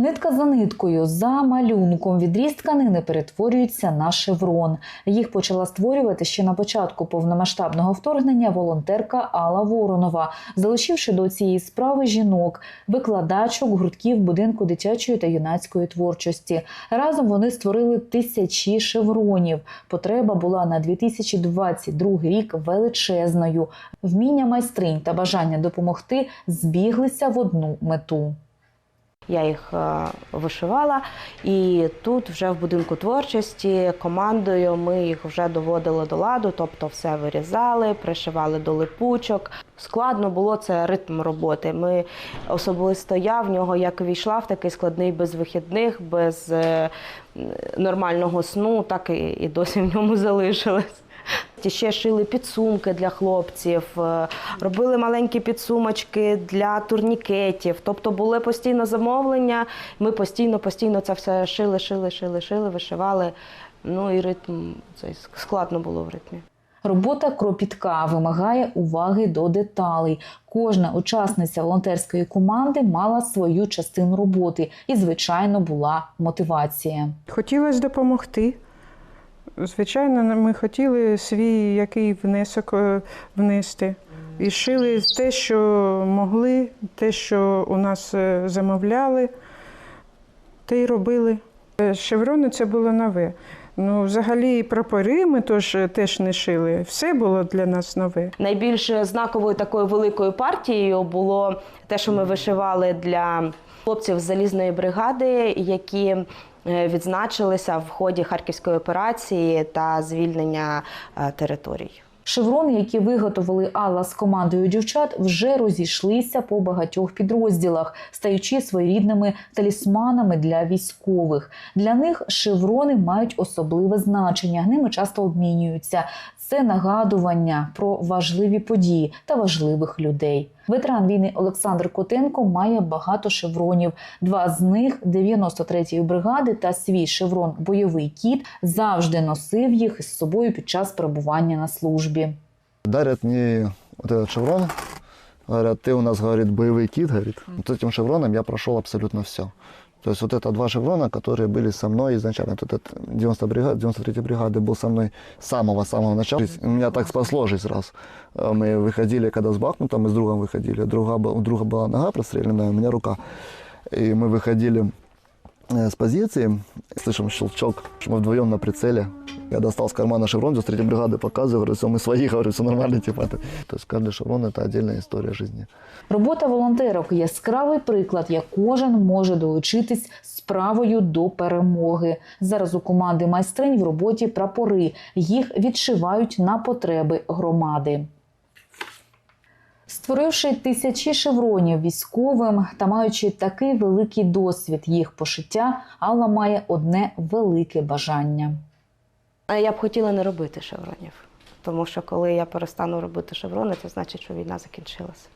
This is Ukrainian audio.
Нитка за ниткою за малюнком відріз тканини перетворюється на шеврон. Їх почала створювати ще на початку повномасштабного вторгнення волонтерка Алла Воронова, залучивши до цієї справи жінок, викладачок гуртків будинку дитячої та юнацької творчості. Разом вони створили тисячі шевронів. Потреба була на 2022 рік величезною. Вміння майстринь та бажання допомогти збіглися в одну мету. Я їх е, вишивала, і тут, вже в будинку творчості, командою ми їх вже доводили до ладу, тобто все вирізали, пришивали до липучок. Складно було це ритм роботи. Ми особисто я в нього як війшла в такий складний без вихідних, без е, нормального сну, так і, і досі в ньому залишилась. Ті Ще шили підсумки для хлопців, е, робили маленькі підсумочки для турнікетів. Тобто були постійно замовлення. Ми постійно, постійно це все шили, шили, шили, шили, вишивали. Ну і ритм цей складно було в ритмі. Робота кропітка вимагає уваги до деталей. Кожна учасниця волонтерської команди мала свою частину роботи, і, звичайно, була мотивація. Хотілося допомогти. Звичайно, ми хотіли свій який внесок е, внести. І шили те, що могли, те, що у нас е, замовляли, те й робили. Е, Шеврони це було нове. Ну, взагалі, прапори ми тож, теж не шили. Все було для нас нове. Найбільш знаковою такою великою партією було те, що ми вишивали для хлопців залізної бригади, які відзначилися в ході харківської операції та звільнення е, територій. Шеврони, які виготовили Алла з командою дівчат, вже розійшлися по багатьох підрозділах, стаючи своєрідними талісманами для військових. Для них шеврони мають особливе значення, ними часто обмінюються Це нагадування про важливі події та важливих людей. Ветеран війни Олександр Котенко має багато шевронів. Два з них 93-ї бригади та свій шеврон Бойовий кіт завжди носив їх із собою під час перебування на службі. Дарят мне вот этот шеврон. Говорят, ты у нас, говорит, боевой кит, говорит. Вот этим шевроном я прошел абсолютно все. То есть вот это два шеврона, которые были со мной изначально. Вот этот 90 бригад, 93 бригады был со мной с самого-самого начала. У меня так спасло жизнь раз. Э, Мы выходили, когда с Бахмутом, мы с другом выходили. Друга, б- у друга была нога простреленная, у меня рука. И мы выходили э, с позиции, слышим щелчок, мы вдвоем на прицеле. Я достал с кармана шеврон, 93 бригады показываю, говорю, все, мы свои, говорю, все нормально, типа. То есть каждый шеврон – это отдельная история жизни. Робота волонтерок яскравий приклад, як кожен може долучитись справою до перемоги. Зараз у команди майстринь в роботі прапори. Їх відшивають на потреби громади. Створивши тисячі шевронів військовим та маючи такий великий досвід їх пошиття, Алла має одне велике бажання. Я б хотіла не робити шевронів, тому що коли я перестану робити шеврони, це значить, що війна закінчилася.